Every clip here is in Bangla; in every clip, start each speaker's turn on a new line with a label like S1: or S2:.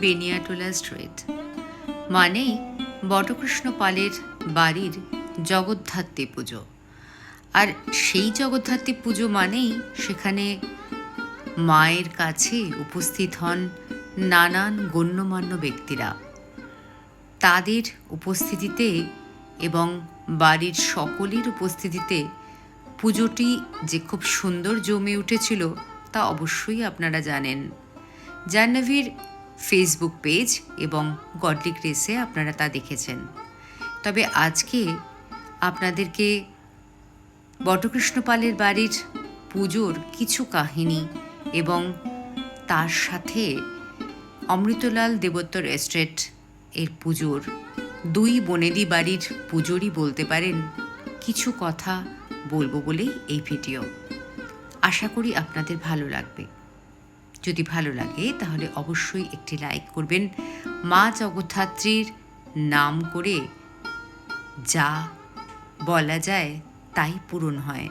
S1: বেনিয়াটোলা স্ট্রিট। মানেই বটকৃষ্ণ পালের বাড়ির জগদ্ধাত্রী পুজো। আর সেই জগদ্ধাত্রী পুজো মানেই সেখানে মায়ের কাছে উপস্থিত হন নানান গণ্যমান্য ব্যক্তিরা। তাদের উপস্থিতিতে এবং বাড়ির সকলের উপস্থিতিতে পুজোটি যে খুব সুন্দর জমে উঠেছিল তা অবশ্যই আপনারা জানেন। জাহ্নবীর ফেসবুক পেজ এবং গডলি ক্রেসে আপনারা তা দেখেছেন। তবে আজকে আপনাদেরকে বটকৃষ্ণ পালের বাড়ির পুজোর কিছু কাহিনী এবং তার সাথে অমৃতলাল দেবোত্তর এস্টেট এর পুজোর দুই বনেদি বাড়ির পুজোরই বলতে পারেন কিছু কথা বলব বলেই এই ভিডিও। আশা করি আপনাদের ভালো লাগবে। যদি ভালো লাগে, তাহলে অবশ্যই একটি লাইক করবেন। মা জগদ্ধাত্রীর নাম করে যা বলা যায় তাই পূরণ হয়,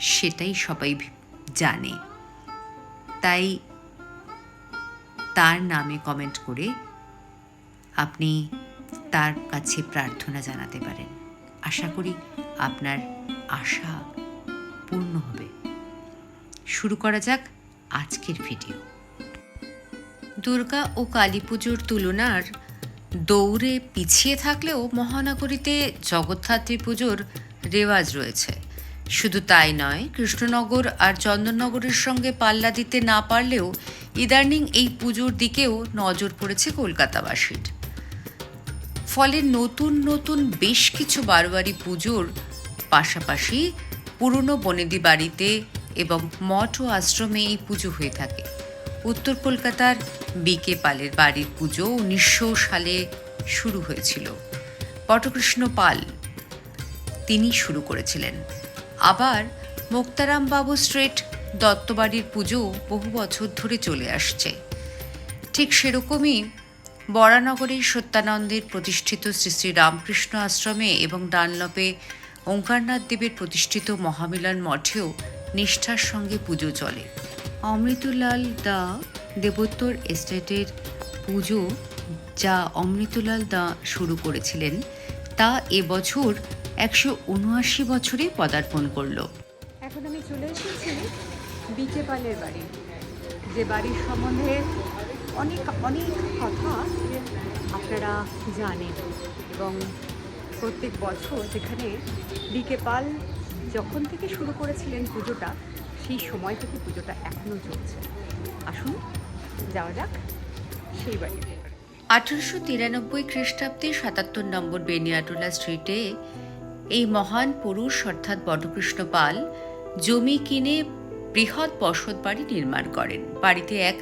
S1: সেটাই সবাই জানে। তাই তার নামে কমেন্ট করে আপনি তার কাছে প্রার্থনা জানাতে পারেন। আশা করি আপনার আশা পূর্ণ হবে। শুরু করা যাক। আজকের ভিডিও। দুর্গা ও কালী পুজোর তুলনার দৌড়ে পিছিয়ে থাকলেও মহানগরীতে জগদ্ধাত্রী পুজোর রেওয়াজ রয়েছে। শুধু তাই নয়, কৃষ্ণনগর আর চন্দননগরের সঙ্গে পাল্লা দিতে না পারলেও ইদানিং এই পুজোর দিকেও নজর পড়েছে কলকাতাবাসীর। ফলে নতুন নতুন বেশ কিছু বারোয়ারি পুজোর পাশাপাশি পুরনো বনেদি বাড়িতে এবং মঠ ও আশ্রমে এই পুজো হয়ে থাকে। উত্তর কলকাতার বিকে পালের বাড়ির পুজো উনিশশো সালে শুরু হয়েছিল। পটকৃষ্ণ পাল তিনি শুরু করেছিলেন। আবার মুক্তারাম বাবু স্ট্রিট দত্তবাড়ির পুজো বহু বছর ধরে চলে আসছে। ঠিক সেরকমই বরানগরের সত্যানন্দের প্রতিষ্ঠিত শ্রী শ্রী রামকৃষ্ণ আশ্রমে এবং ডানলপে ওঙ্কারনাথ দেবের প্রতিষ্ঠিত মহামিলন মঠেও নিষ্ঠার সঙ্গে পুজো চলে। অমৃতলাল দা দেবোত্তর এস্টেটের পুজো যা অমৃতলাল দা শুরু করেছিলেন, তা এবছর একশো উনআশি বছরে পদার্পণ করল।
S2: এখন আমি চলে এসেছি বিকে পালের বাড়ি, যে বাড়ির সম্বন্ধে অনেক অনেক কথা আপনারা জানেন। এবং প্রত্যেক বছর যেখানে বিকে পাল যখন থেকে শুরু করেছিলেন পুজোটা, সেই সময় থেকে পুজোটা এখনও চলছে। আসুন, যাওয়া যাক, সেই বাড়িতে
S1: আঠারোশো তিরানব্বই খ্রিস্টাব্দে সাতাত্তর নম্বর বেনিয়াটোলা স্ট্রিটে এই মহান পুরুষ অর্থাৎ বটকৃষ্ণ পাল জমি কিনে বৃহৎ বসত বাড়ি নির্মাণ করেন। বাড়িতে এক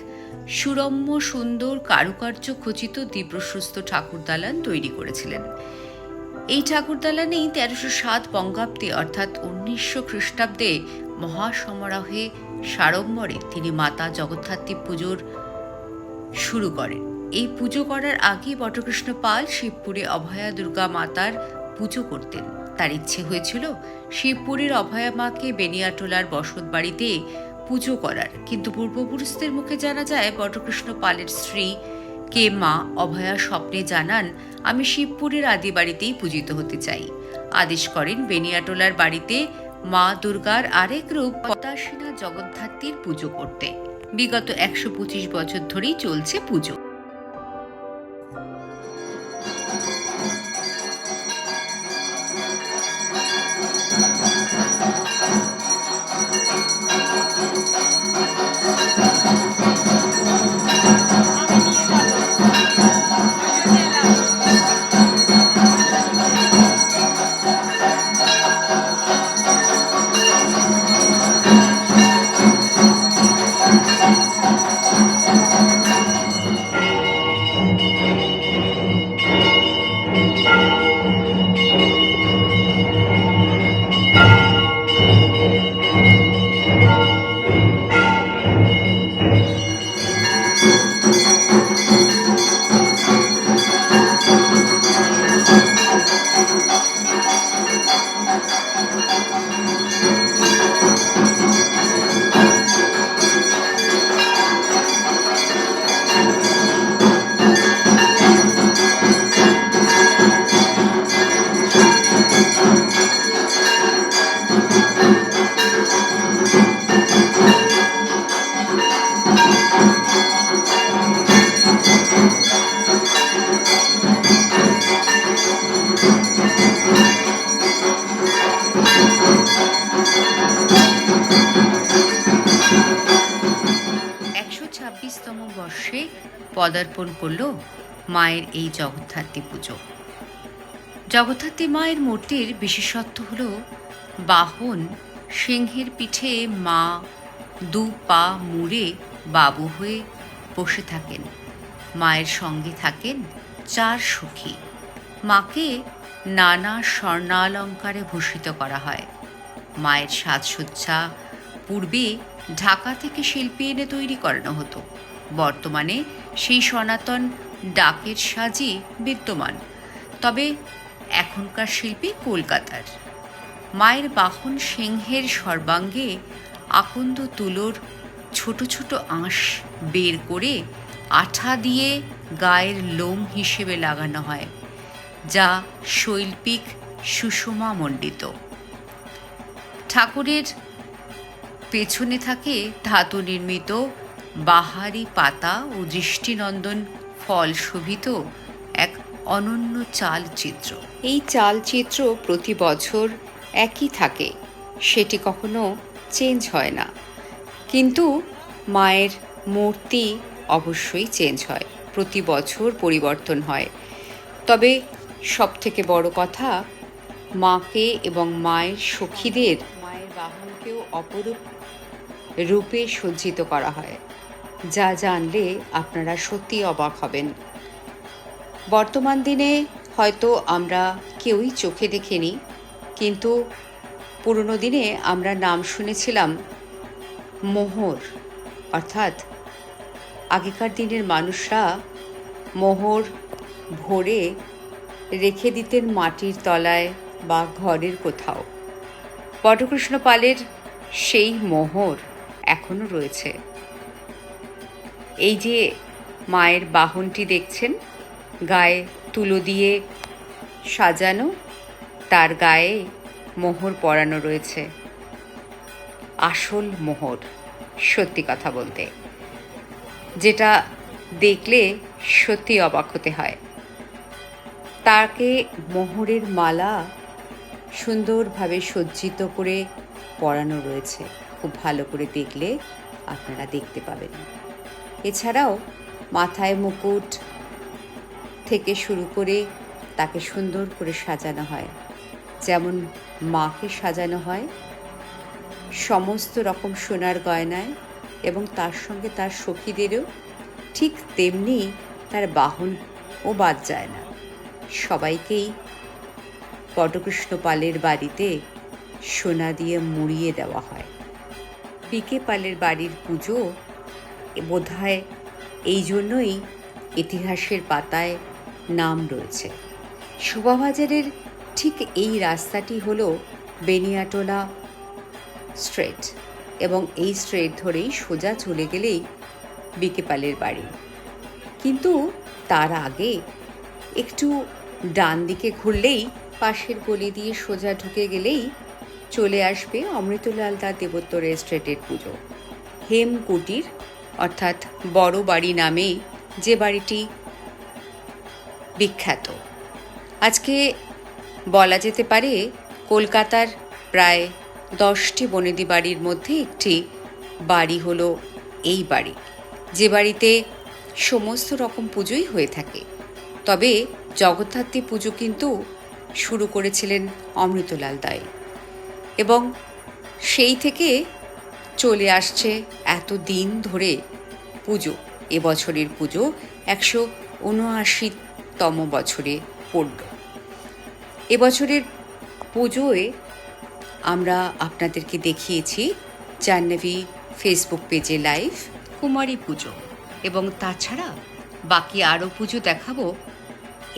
S1: সুরম্য সুন্দর কারুকার্য খচিত দ্বীপ্রশস্ত ঠাকুর দালান তৈরি করেছিলেন। এই ঠাকুর দালানেই তেরোশো সাত বঙ্গাব্দে, অর্থাৎ উনিশশো খ্রিস্টাব্দে মহাসমারোহে সাড়ম্বরে তিনি মাতা জগদ্ধাত্রী পুজোর শুরু করেন। এই পুজো করার আগে বটকৃষ্ণ পাল শিবপুরে অভয়া দুর্গা মাতার পুজো করতেন। তার ইচ্ছে হয়েছিল শিবপুরের অভয়া মাকে বেনিয়াটোলার বসত বাড়িতে পুজো করার। কিন্তু পূর্বপুরুষদের মুখে জানা যায়, বটকৃষ্ণ পালের স্ত্রী কে মা, অভয়া স্বপ্নে জানান, আমি শিবপুরের আদি বাড়িতেই পূজিত হতে চাই। আদেশ করেন বেনিয়াটোলার বাড়িতে মা দুর্গার আরেক রূপ পতাশিনা জগদ্ধাত্রীর পুজো করতে। বিগত একশো পঁচিশ বছর ধরেই চলছে পুজো। পদার্পণ করল মায়ের এই জগদ্ধাত্রী পুজো। জগদ্ধাত্রী মায়ের মূর্তির বিশেষত্ব হল বাহন, সিংহের পিঠে মা দু পা মুড়ে বাবু হয়ে বসে থাকেন। মায়ের সঙ্গে থাকেন চার সখী। মাকে নানা স্বর্ণালঙ্কারে ভূষিত করা হয়। মায়ের সাজসজ্জা পূর্বে ঢাকা থেকে শিল্পী এনে তৈরি করানো হতো। বর্তমানে সেই সনাতন ডাকের সাজই বিদ্যমান। তবে এখনকার শিল্পী কলকাতার। মায়ের বাহন সিংহের সর্বাঙ্গে আকন্দ তুলোর ছোট ছোট আঁশ বের করে আঠা দিয়ে গায়ের লোম হিসেবে লাগানো হয়, যা শৈল্পিক সুষমা মণ্ডিত। ঠাকুরের পেছনে থাকে ধাতু নির্মিত বাহারি পাতা ও দৃষ্টিনন্দন ফল শোভিত এক অনন্য চালচিত্র। এই চালচিত্র প্রতি বছর একই থাকে, সেটি কখনো চেঞ্জ হয় না। কিন্তু মায়ের মূর্তি অবশ্যই চেঞ্জ হয়, প্রতি বছর পরিবর্তন হয়। তবে সব থেকে বড় কথা, মাকে এবং মায়ের সখীদের, মায়ের বাহনকেও অপরূপ রূপে সজ্জিত করা হয়। যা জানলে আপনারা সত্যি অবাক হবেন। বর্তমান দিনে হয়তো আমরা কেউই চোখে দেখিনি, কিন্তু পুরনো দিনে আমরা নাম শুনেছিলাম মোহর, অর্থাৎ আগেকার দিনের মানুষরা মোহর ভরে রেখে দিতেন মাটির তলায় বা ঘরের কোথাও। বটকৃষ্ণ পালের সেই মোহর এখনও রয়েছে। এই যে মায়ের বাহনটি দেখছেন, গায়ে তুলো দিয়ে সাজানো, তার গায়ে মোহর পরানো রয়েছে। আসল মোহর, সত্যি কথা বলতে। যেটা দেখলে সত্যি অবাক হতে হয়। তাকে মোহরের মালা সুন্দরভাবে সজ্জিত করে পরানো রয়েছে। খুব ভালো করে দেখলে আপনারা দেখতে পাবেন। এছাড়াও মাথায় মুকুট থেকে শুরু করে তাকে সুন্দর করে সাজানো হয়। যেমন মাকে সাজানো হয় সমস্ত রকম সোনার গয়নায় এবং তার সঙ্গে তার সখীদেরও ঠিক তেমনি তার বাহন ও বাদ যায় না। সবাইকেই পটকৃষ্ণ পালের বাড়িতে সোনা দিয়ে মুড়িয়ে দেওয়া হয়। পিকে পালের বাড়ির পুজো বোধহয় এই জন্যই ইতিহাসের পাতায় নাম রয়েছে। শোভাবাজারের ঠিক এই রাস্তাটি হলো বেনিয়াটোলা স্ট্রেট এবং এই স্ট্রেট ধরেই সোজা চলে গেলেই বিকেপালের বাড়ি। কিন্তু তার আগে একটু ডান দিকে ঘুরলেই পাশের গলি দিয়ে সোজা ঢুকে গেলেই চলে আসবে অমৃতলাল দা দেবোত্তর এস্টেটের পুজো। হেম কুটির অর্থাৎ বড় বাড়ি নামে যে বাড়িটি বিখ্যাত। আজকে বলা যেতে পারে কলকাতার প্রায় দশটি বনেদি বাড়ির মধ্যে একটি বাড়ি হলো এই বাড়ি। যে বাড়িতে সমস্ত রকম পুজোই হয়ে থাকে। তবে জগদ্ধাত্রী পুজো কিন্তু শুরু করেছিলেন অমৃতলাল দায় এবং সেই থেকে চলে আসছে এত দিন ধরে। পুজো, এবছরের পুজো একশো উনআশিতম বছরে পড়ল। এবছরের পুজোয় আমরা আপনাদেরকে দেখিয়েছি জাহ্নবী ফেসবুক পেজে লাইভ কুমারী পুজো এবং তাছাড়া বাকি আরও পুজো দেখাবো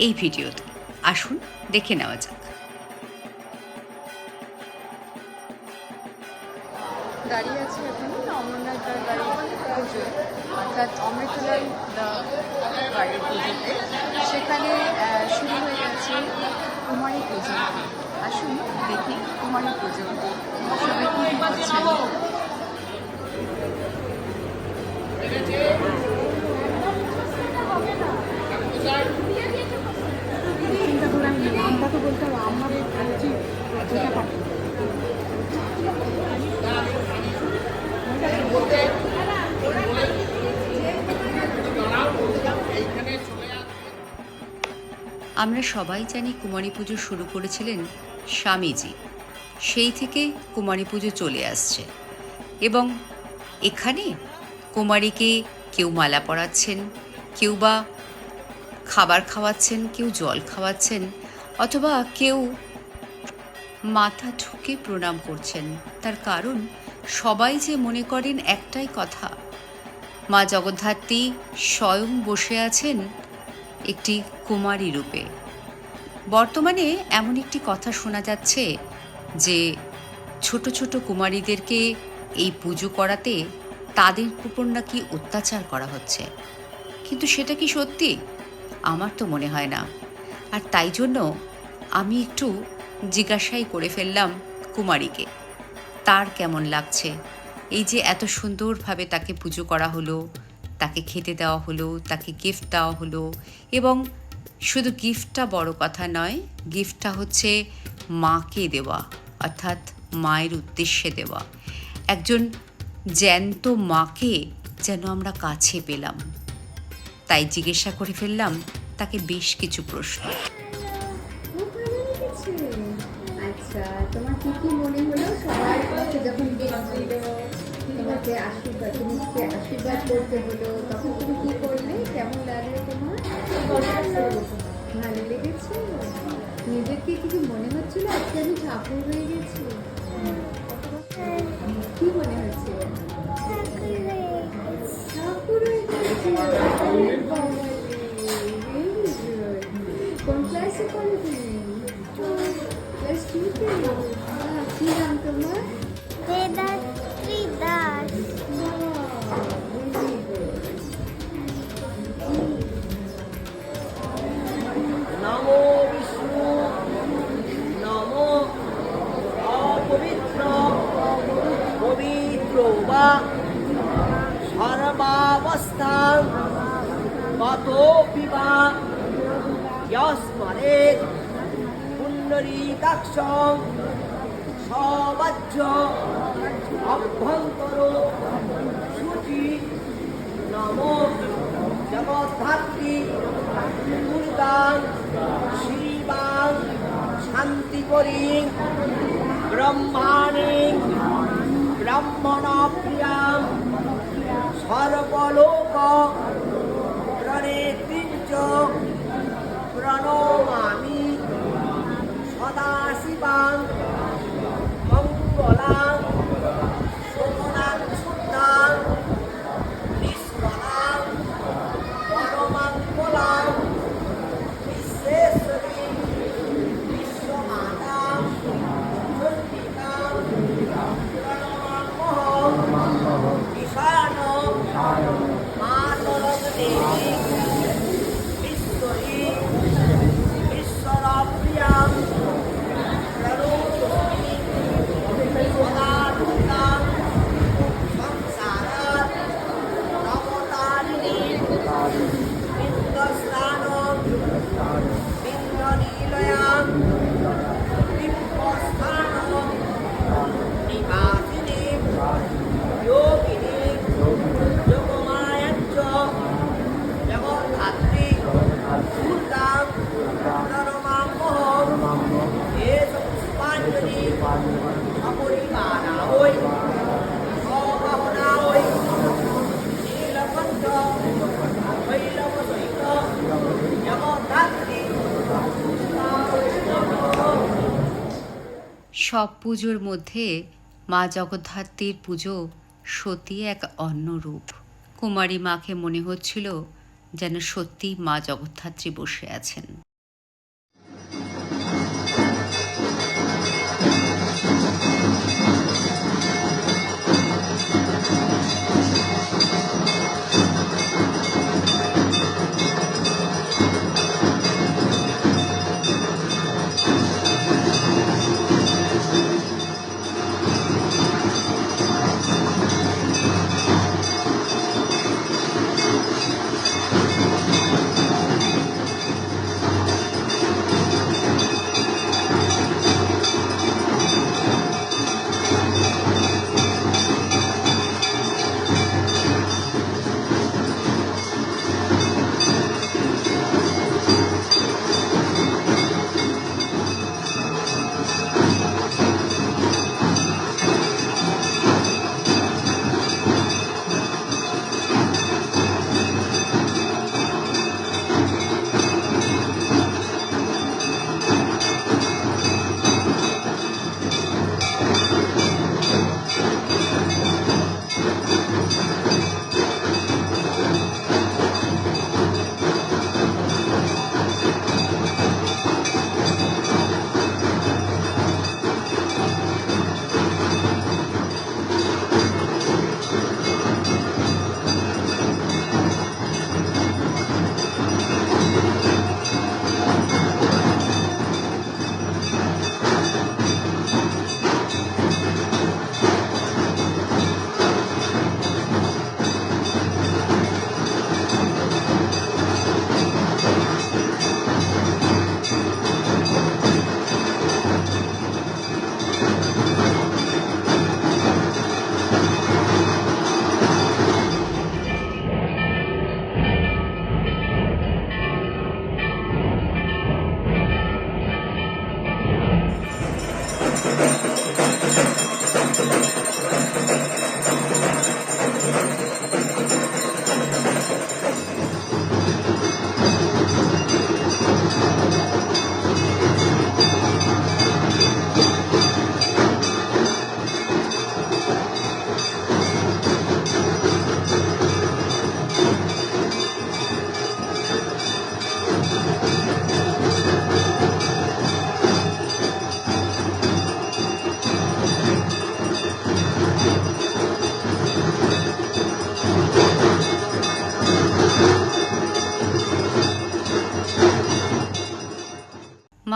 S1: এই ভিডিওতে। আসুন, দেখে নেওয়া যাক।
S2: অর্থাৎ অমৃতলাল দা বাড়ির পুজোতে। সেখানে শুরু হয়ে গেছে কুমারী পুজো। আসুন দেখি কুমারী পুজো। বলছি যেটা
S1: আমরা সবাই জানি কুমারী পুজো শুরু করেছিলেন স্বামীজি। সেই থেকে কুমারী পুজো চলে আসছে। এবং এখানে কুমারীকে কেউ মালা পরাচ্ছেন, কেউ বা খাবার খাওয়াচ্ছেন, কেউ জল খাওয়াচ্ছেন, অথবা কেউ মাথা ঠুকে প্রণাম করছেন। তার কারণ সবাই যে মনে করেন একটাই কথা, মা জগদ্ধাত্রী স্বয়ং বসে আছেন একটি কুমারী রূপে। বর্তমানে এমন একটি কথা শোনা যাচ্ছে যে, ছোট ছোট কুমারীদেরকে এই পুজো করাতে তাদের উপর নাকি অত্যাচার করা হচ্ছে। কিন্তু সেটা কি সত্যি? আমার তো মনে হয় না। আর তাই জন্য আমি একটু জিজ্ঞাসাই করে ফেললাম কুমারীকে। তার কেমন লাগছে? এই যে এত সুন্দরভাবে তাকে পুজো করা হলো তাকে খেতে দেওয়া হলো, তাকে গিফট দেওয়া হলো এবং শুধু গিফটটা বড় কথা নয় গিফটটা হচ্ছে মাকে দেওয়া, অর্থাৎ মায়ের উদ্দেশ্যে দেওয়া। একজন জ্যান্ত মাকে যেন আমরা কাছে পেলাম। তাই জিজ্ঞাসা করে ফেললাম, তাকে বেশ কিছু প্রশ্ন।
S3: আশীর্বাদ করতে হলো, তখন তুমি কি করলে? কেমন লাগল তোমার? ভালো লেগেছে? নিজেকে কিছু মনে হচ্ছিল? আজকে আমি ঠাকুর হয়ে গেছি। কি মনে হচ্ছে? ঠাকুর হয়ে কোন ক্লাসে পড়ো তুমি? ক্লাস টুতে কি নাম তোমার?
S4: সর্বাবস্থান কতোপি বা যস্মরে পুণ্ডরীকাক্ষং সবাজ্য অভ্যন্তর শুচি নমো জগদ্ধাত্রী দুর্গাং শিবাং শান্তিকরী ব্রহ্মাণী ব্রাহ্মণপ্রিয়াং সর্বলোক প্রণেত্রীঞ্চ প্রণমামি সদাশিবাং
S1: সব পুজোর মধ্যে মা জগদ্ধাত্রীর পুজো সতী এক অন্য রূপ। কুমারী মাকে মনে হচ্ছিল যেন সত্যি মা জগদ্ধাত্রী বসে আছেন।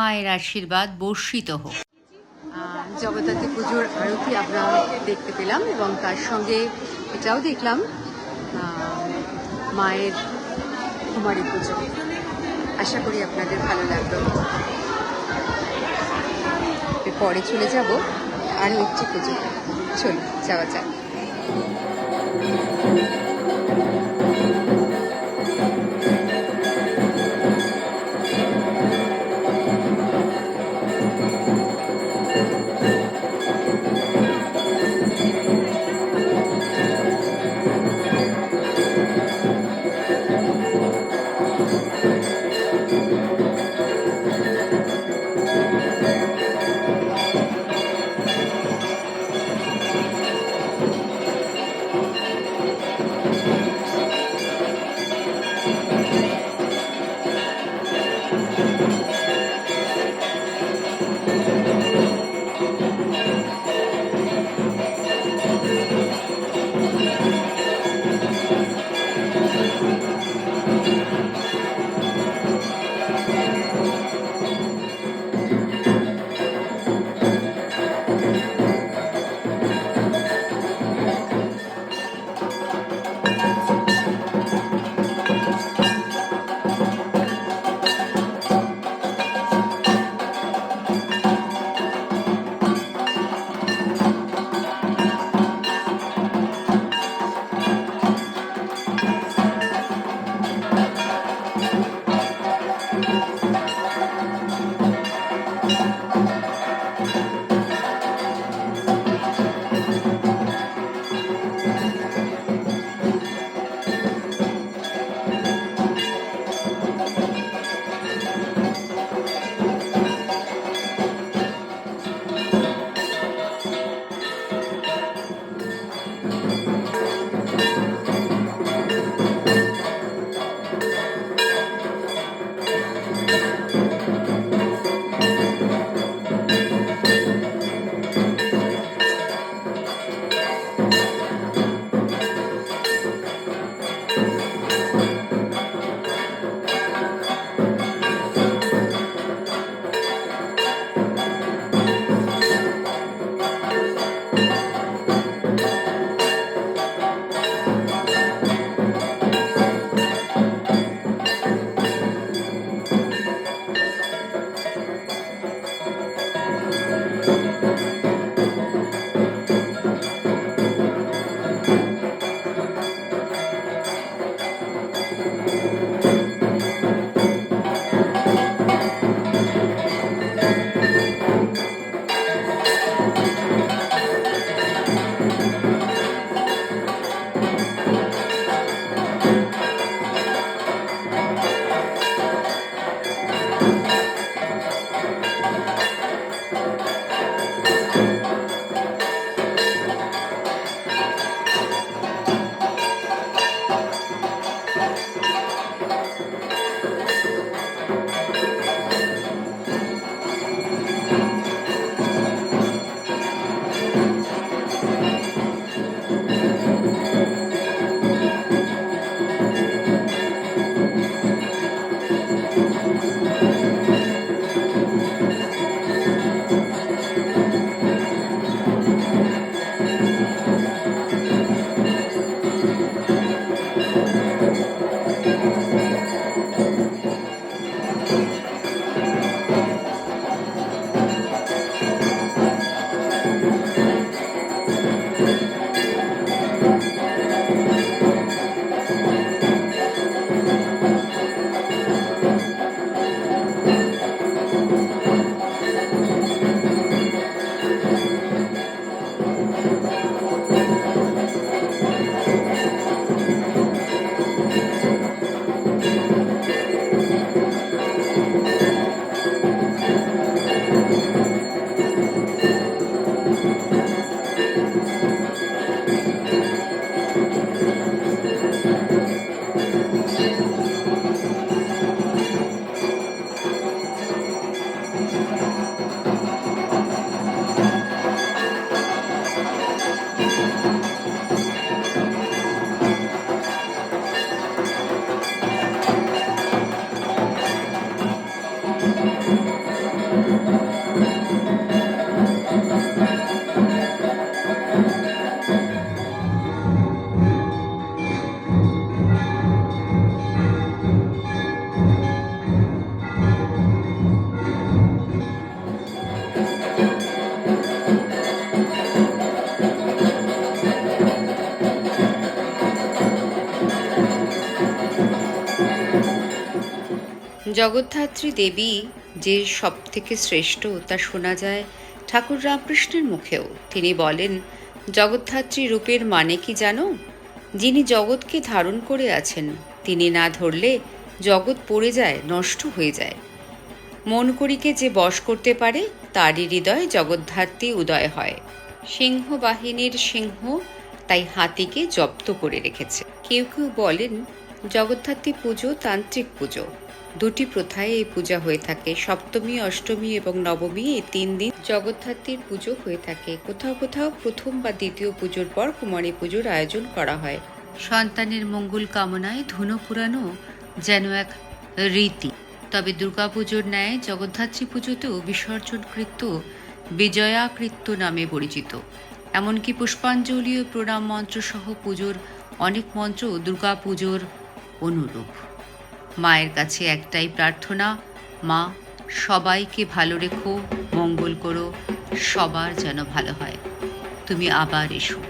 S1: মায়ের আশীর্বাদ বর্ষিত হোক।
S2: জগদ্ধাত্রী পুজোর আরতি আমরা দেখতে পেলাম এবং তার সঙ্গে এটাও দেখলাম মায়ের কুমারী পুজো। আশা করি আপনাদের ভালো লাগল পরে চলে যাব আরও একটি পুজো চল যাওয়া যাক। Thank you.
S1: জগদ্ধাত্রী দেবী যে সব থেকে শ্রেষ্ঠ তা শোনা যায় ঠাকুর রামকৃষ্ণের মুখেও। তিনি বলেন, জগদ্ধাত্রী রূপের মানে কি জানো? যিনি জগৎকে ধারণ করে আছেন, তিনি না ধরলে জগৎ পড়ে যায়, নষ্ট হয়ে যায়। মন করিকে যে বশ করতে পারে, তারই হৃদয় জগদ্ধাত্রী উদয় হয়। সিংহ বাহিনীর সিংহ তাই হাতিকে জব্দ করে রেখেছে। কেউ কেউ বলেন, জগদ্ধাত্রী পুজো তান্ত্রিক পুজো। দুটি প্রথায় এই পূজা হয়ে থাকে। সপ্তমী, অষ্টমী এবং নবমী এই তিন দিন জগদ্ধাত্রীর পুজো হয়ে থাকে। কোথাও কোথাও প্রথম বা দ্বিতীয় পুজোর পর কুমারী পুজোর আয়োজন করা হয়। সন্তানের মঙ্গল কামনায় ধুনো পুরানো যেন এক রীতি। তবে দুর্গাপুজোর ন্যায় জগদ্ধাত্রী পুজোতেও বিসর্জনকৃত্য বিজয়াকৃত্য নামে পরিচিত। এমনকি পুষ্পাঞ্জলি ও প্রণাম মন্ত্র সহ পুজোর অনেক মন্ত্র দুর্গাপুজোর অনুরূপ। মায়ের কাছে একটাই প্রার্থনা, মা, সবাইকে ভালো রেখো, মঙ্গল করো, সবার যেন ভালো হয়। তুমি আবার এসো।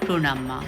S1: প্রণাম, মা।